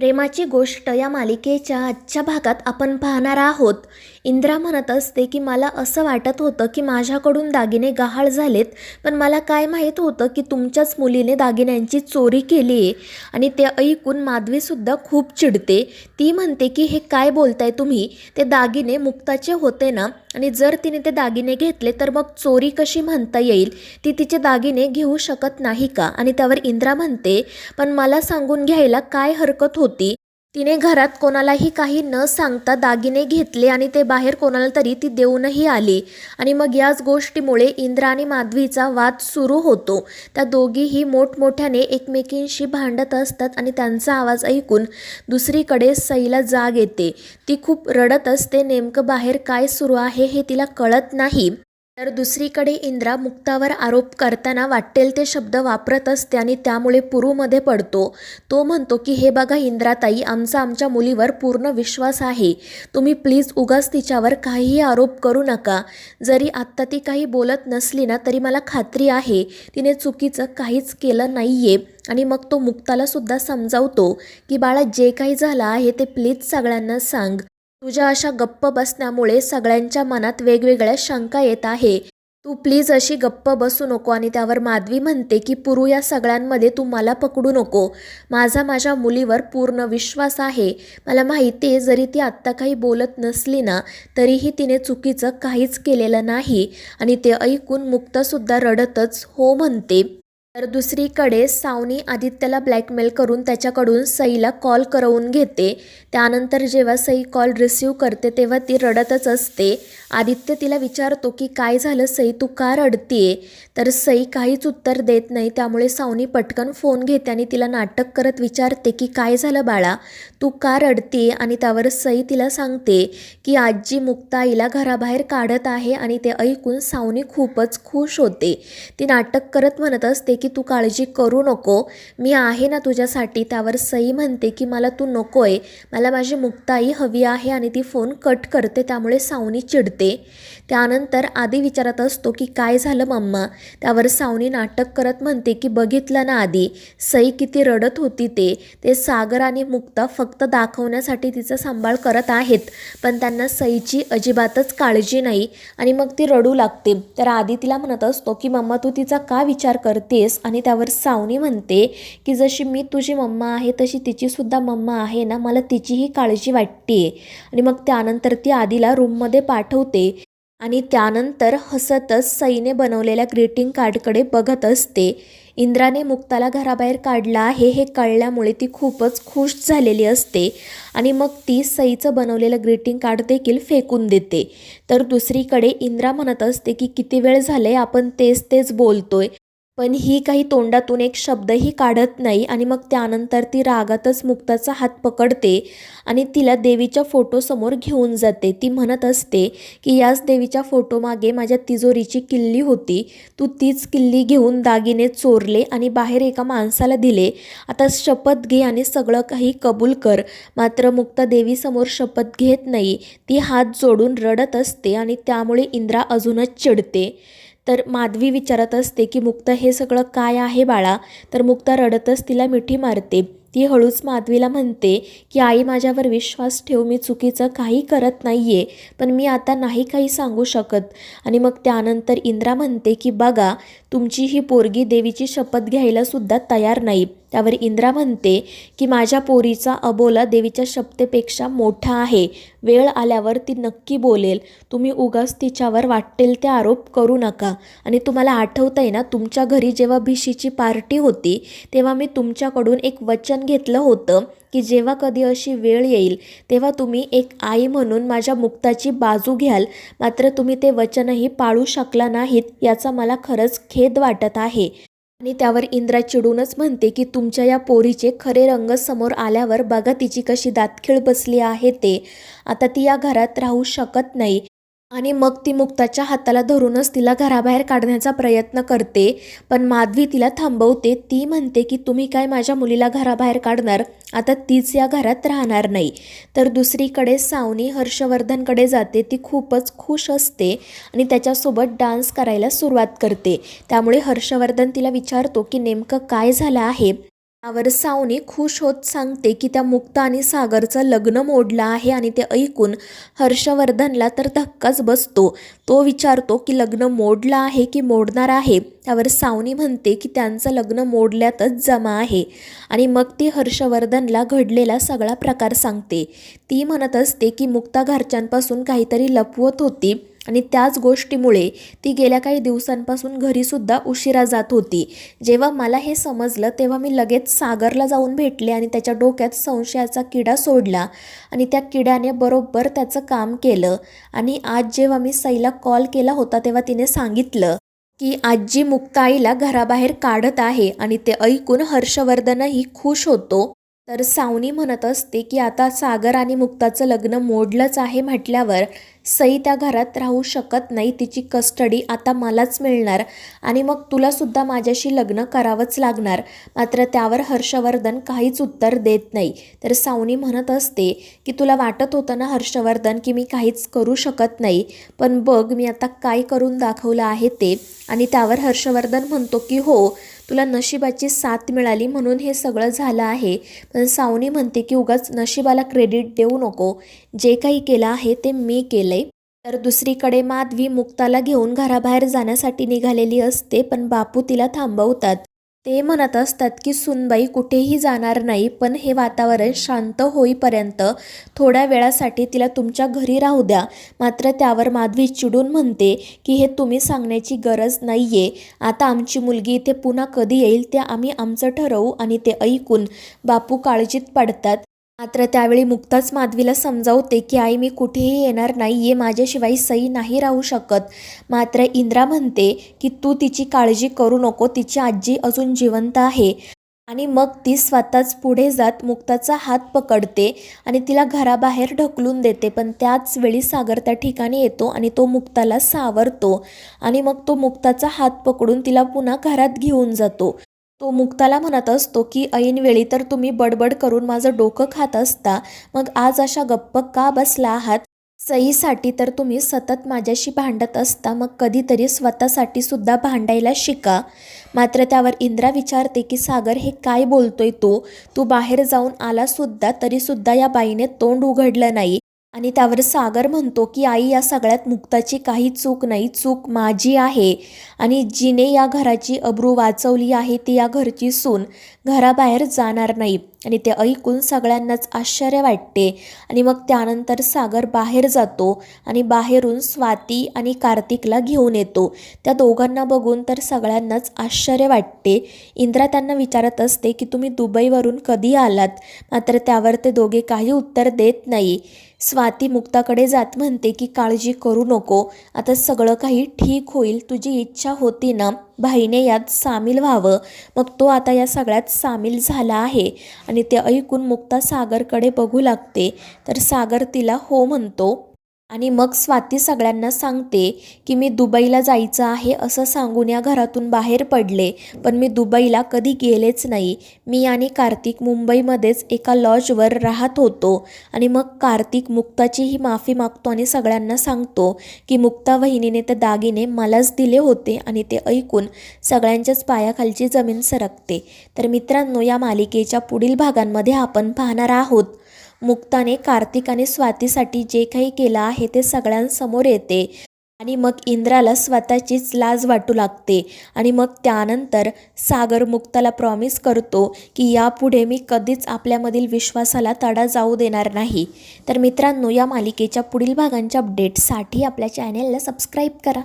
प्रेमाची गोष्ट या मालिकेच्या आजच्या भागात आपण पाहणार आहोत. इंद्रा म्हणत असते की मला असं वाटत होतं की माझ्याकडून दागिने गहाळ झालेत पण मला काय माहीत होतं की तुमच्याच मुलीने दागिन्यांची चोरी केली आहे आणि ते ऐकून माधवीसुद्धा खूप चिडते. ती म्हणते की हे काय बोलताय तुम्ही? ते दागिने मुक्ताचे होते ना? आणि जर तिने ते दागिने घेतले तर मग चोरी कशी म्हणता येईल? ती तिचे दागिने घेऊ शकत नाही का? आणि त्यावर इंद्रा म्हणते पण मला सांगून घ्यायला काय हरकत होती? तिने घरात कोणालाही काही न सांगता दागिने घेतले आणि ते बाहेर कोणाला तरी ती देऊनही आली. आणि मग याच गोष्टीमुळे इंद्रा आणि माधवीचा वाद सुरू होतो. त्या दोघीही मोठमोठ्याने एकमेकींशी भांडत असतात आणि त्यांचा आवाज ऐकून दुसरीकडे सईला जाग येते. ती खूप रडत असते नेमकं बाहेर काय सुरू आहे हे तिला कळत नाही. तर दुसरीकडे इंद्रा मुक्तावर आरोप करताना वाटेल ते शब्द वापरत असते आणि त्यामुळे पुरूमध्ये पडतो. तो म्हणतो की हे बघा इंद्राताई आमचा आमच्या मुलीवर पूर्ण विश्वास आहे. तुम्ही प्लीज उगाच तिच्यावर काहीही आरोप करू नका. जरी आत्ता ती काही बोलत नसली ना तरी मला खात्री आहे. तिने चुकीचं काहीच केलं नाही आहे आणि मग तो मुक्तालासुद्धा समजावतो की बाळा जे काही झालं आहे ते प्लीज सगळ्यांना सांग. तुझ्या अशा गप्प बसण्यामुळे सगळ्यांच्या मनात वेगवेगळ्या शंका येत आहे. तू प्लीज अशी गप्प बसू नको आणि त्यावर माधवी म्हणते की पुरू या सगळ्यांमध्ये तू मला पकडू नको. माझा माझ्या मुलीवर पूर्ण विश्वास आहे. मला माहिती आहे जरी ती आत्ता काही बोलत नसली ना तरीही तिने चुकीचं काहीच केलेलं नाही आणि ते ऐकून मुक्तासुद्धा रडतच हो म्हणते. तर दुसरीकडे सावनी आदित्यला ब्लॅकमेल करून त्याच्याकडून सईला कॉल करवून घेते. त्यानंतर जेव्हा सई कॉल रिसीव करते तेव्हा ती रडतच असते. आदित्य तिला विचारतो की काय झालं सई? तू का रडतीये? तर सई काहीच उत्तर देत नाही. त्यामुळे सावनी पटकन फोन घेते आणि तिला नाटक करत विचारते की काय झालं बाळा? तू का रडते आणि त्यावर सई तिला सांगते की आजी मुक्ताईला घराबाहेर काढत आहे आणि ते ऐकून सावनी खूपच खुश होते. ती नाटक करत म्हणत असते की तू काळजी करू नको. मी आहे ना तुझ्यासाठी. त्यावर सई म्हणते की मला तू नको आहे मला माझी मुक्ताई हवी आहे आणि ती फोन कट करते. त्यामुळे सावनी चिडते. त्यानंतर आधी विचारत असतो की काय झालं मम्मा? त्यावर सावनी नाटक करत म्हणते की बघितलं ना आधी सई किती रडत होती ते. ते सागर आणि मुक्ता फक्त दाखवण्यासाठी तिचा सांभाळ करत आहेत. पण त्यांना सईची अजिबातच काळजी नाही आणि मग ती रडू लागते. तर आधी तिला म्हणत असतो की मम्मा तू तिचा का विचार करतेस? आणि त्यावर सावनी म्हणते की जशी मी तुझी मम्मा आहे तशी तिचीसुद्धा मम्मा आहे ना. मला तिचीही काळजी वाटते आणि मग त्यानंतर ती आधीला रूममध्ये पाठवते. आणि त्यानंतर हसतच सईने बनवलेल्या ग्रीटिंग कार्डकडे बघत असते. इंद्राने मुक्ताला घराबाहेर काढला आहे हे कळल्यामुळे ती खूपच खुश झालेली असते आणि मग ती सईचं बनवलेलं ग्रीटिंग कार्ड देखील फेकून देते. तर दुसरीकडे इंद्रा म्हणत असते की किती वेळ झाले आपण तेच तेच बोलतोय. पण ही काही तोंडातून एक शब्दही काढत नाही आणि मग त्यानंतर ती रागातच मुक्ताचा हात पकडते आणि तिला देवीच्या फोटोसमोर घेऊन जाते. ती म्हणत असते की याच देवीच्या फोटोमागे माझ्या तिजोरीची किल्ली होती. तू तीच किल्ली घेऊन दागिने चोरले आणि बाहेर एका माणसाला दिले. आता शपथ घे आणि सगळं काही कबूल कर. मात्र मुक्ता देवीसमोर शपथ घेत नाही. ती हात जोडून रडत असते आणि त्यामुळे इंद्रा अजूनच चिडते. तर माधवी विचारत असते की मुक्ता हे सगळं काय आहे बाळा? तर मुक्ता रडतच तिला मिठी मारते. ती हळूच माधवीला म्हणते की आई माझ्यावर विश्वास ठेव मी चुकीचं काही करत नाही आहे पण मी आता नाही काही सांगू शकत. आणि मग त्यानंतर इंद्रा म्हणते की बघा तुमची ही पोरगी देवीची शपथ घ्यायला सुद्धा तयार नाही. त्यावर इंद्रा म्हणते की माझ्या पोरीचा अबोला देवीच्या शपथेपेक्षा मोठा आहे. वेळ आल्यावर ती नक्की बोलेल. तुम्ही उगाच तिच्यावर वाटेल ते आरोप करू नका. आणि तुम्हाला आठवतं आहे ना तुमच्या घरी जेव्हा भिशीची पार्टी होती तेव्हा मी तुमच्याकडून एक वचन घेतलं होतं की जेव्हा कधी अशी वेळ येईल तेव्हा तुम्ही एक आई म्हणून माझ्या मुक्ताची बाजू घ्याल. मात्र तुम्ही ते वचनही पाळू शकला नाहीत याचा मला खरंच खेद वाटत आहे. आणि त्यावर इंद्रा चिडूनच म्हणते की तुमच्या या पोरीचे खरे रंग समोर आल्यावर बघा तिची कशी दातखीळ बसली आहे ते. आता ती या घरात राहू शकत नाही. आणि मग ती मुक्ताच्या हाताला धरूनच तिला घराबाहेर काढण्याचा प्रयत्न करते. पण माधवी तिला थांबवते. ती म्हणते की तुम्ही काय माझ्या मुलीला घराबाहेर काढणार? आता तीच या घरात राहणार नाही. तर दुसरीकडे सावनी हर्षवर्धनकडे जाते. ती खूपच खुश असते आणि त्याच्यासोबत डान्स करायला सुरुवात करते. त्यामुळे हर्षवर्धन तिला विचारतो की नेमकं काय झालं आहे? त्यावर सावनी खुश होत सांगते की त्या मुक्ता आणि सागरचं लग्न मोडलं आहे आणि ते ऐकून हर्षवर्धनला तर धक्काच बसतो. तो विचारतो की लग्न मोडलं आहे की मोडणार आहे? त्यावर सावनी म्हणते की त्यांचं लग्न मोडल्यातच जमा आहे. आणि मग ती हर्षवर्धनला घडलेला सगळा प्रकार सांगते. ती म्हणत असते की मुक्ता घरच्यांपासून काहीतरी लपवत होती. आणि त्याच गोष्टीमुळे ती गेल्या काही दिवसांपासून घरीसुद्धा उशिरा जात होती. जेव्हा मला हे समजलं तेव्हा मी लगेच सागरला जाऊन भेटले आणि त्याच्या डोक्यात संशयाचा किडा सोडला आणि त्या किड्याने बरोबर त्याचं काम केलं. आणि आज जेव्हा मी सईला कॉल केला होता तेव्हा तिने सांगितलं की आजी मुक्ताईला घराबाहेर काढत आहे आणि ते ऐकून हर्षवर्धनही खुश होतो. तर सावनी म्हणत असते की आता सागर आणि मुक्ताचं लग्न मोडलंच आहे म्हटल्यावर सई त्या घरात राहू शकत नाही तिची कस्टडी आता मलाच मिळणार आणि मग तुलासुद्धा माझ्याशी लग्न करावंच लागणार. मात्र त्यावर हर्षवर्धन काहीच उत्तर देत नाही. तर सावनी म्हणत असते की तुला वाटत होतं ना हर्षवर्धन की मी काहीच करू शकत नाही पण बघ मी आता काय करून दाखवलं आहे ते. आणि त्यावर हर्षवर्धन म्हणतो की हो तुला नशिबाची साथ मिळाली म्हणून हे सगळं झालं आहे. पण सावनी म्हणते की उगाच नशिबाला क्रेडिट देऊ नको. जे काही केलं आहे ते मी केलं आहे तर दुसरीकडे माधवी मुक्ताला घेऊन घराबाहेर जाण्यासाठी निघालेली असते पण बापू तिला थांबवतात. ते म्हणत असतात की सुनबाई कुठेही जाणार नाही पण हे वातावरण शांत होईपर्यंत थोड्या वेळासाठी तिला तुमच्या घरी राहू द्या. मात्र त्यावर माधवी चिडून म्हणते की हे तुम्ही सांगण्याची गरज नाही आहे आता आमची मुलगी इथे पुन्हा कधी येईल ते आम्ही आमचं ठरवू आणि ते ऐकून. बापू काळजीत पडतात. मात्र त्यावेळी मुक्ताच माधवीला समजावते की आई मी कुठेही येणार नाही आहे माझ्याशिवाय सई नाही राहू शकत मात्र इंद्रा म्हणते की तू तिची काळजी करू नको तिची आजी अजून जिवंत आहे आणि मग ती स्वतःच पुढे जात मुक्ताचा हात पकडते आणि तिला घराबाहेर ढकलून देते. पण त्याच वेळी सागर त्या ठिकाणी येतो आणि तो मुक्ताला सावरतो. आणि मग तो मुक्ताचा हात पकडून तिला पुन्हा घरात घेऊन जातो. तो मुक्ताला म्हणत असतो की ऐनवेळी तर तुम्ही बडबड करून माझं डोकं खात असता. मग आज अशा गप्प का बसला आहात? सईसाठी तर तुम्ही सतत माझ्याशी भांडत असता. मग कधीतरी स्वतःसाठी सुद्धा भांडायला शिका. मात्र त्यावर इंद्रा विचारते की सागर हे काय बोलतोय तू? तू बाहेर जाऊन आलासुद्धा तरीसुद्धा या बाईने तोंड उघडलं नाही. आणि त्यावर सागर म्हणतो की आई या सगळ्यात मुक्ताची काही चूक नाही. चूक माझी आहे. आणि जिने या घराची अब्रू वाचवली आहे ती या घरची सून. घराबाहेर जाणार नाही. आणि ते ऐकून सगळ्यांनाच आश्चर्य वाटते. आणि मग त्यानंतर सागर बाहेर जातो आणि बाहेरून स्वाती आणि कार्तिकला घेऊन येतो. त्या दोघांना बघून तर सगळ्यांनाच आश्चर्य वाटते. इंद्रा त्यांना विचारत असते की तुम्ही दुबईवरून कधी आलात? मात्र त्यावर ते दोघे काही उत्तर देत नाही. स्वाती मुक्ताकडे जात म्हणते की काळजी करू नको. आता सगळं काही ठीक होईल. तुझी इच्छा होती ना? भाईने यात सामील व्हावं. मग तो आता या सगळ्यात सामील झाला आहे. आणि ते ऐकून मुक्ता सागरकडे बघू लागते. तर सागर तिला हो म्हणतो. आणि मग स्वाती सगळ्यांना सांगते की मी दुबईला जायचं आहे असं सांगून या घरातून बाहेर पडले. पण मी दुबईला कधी गेलेच नाही. मी आणि कार्तिक मुंबईमध्येच एका लॉजवर राहत होतो. आणि मग कार्तिक मुक्ताचीही माफी मागतो आणि सगळ्यांना सांगतो की मुक्ता वहिनीने ते दागिने मलाच दिले होते आणि ते ऐकून सगळ्यांच्याच पायाखालची जमीन सरकते. तर मित्रांनो या मालिकेच्या पुढील भागांमध्ये आपण पाहणार आहोत. मुक्ताने कार्तिक आणि स्वातीसाठी जे काही केलं आहे ते सगळ्यांसमोर येते. आणि मग इंद्राला स्वतःचीच लाज वाटू लागते. आणि मग त्यानंतर सागर मुक्ताला प्रॉमिस करतो की यापुढे मी कधीच आपल्यामधील विश्वासाला तडा जाऊ देणार नाही. तर मित्रांनो या मालिकेच्या पुढील भागांच्या अपडेटसाठी आपल्या चॅनेलला सबस्क्राईब करा.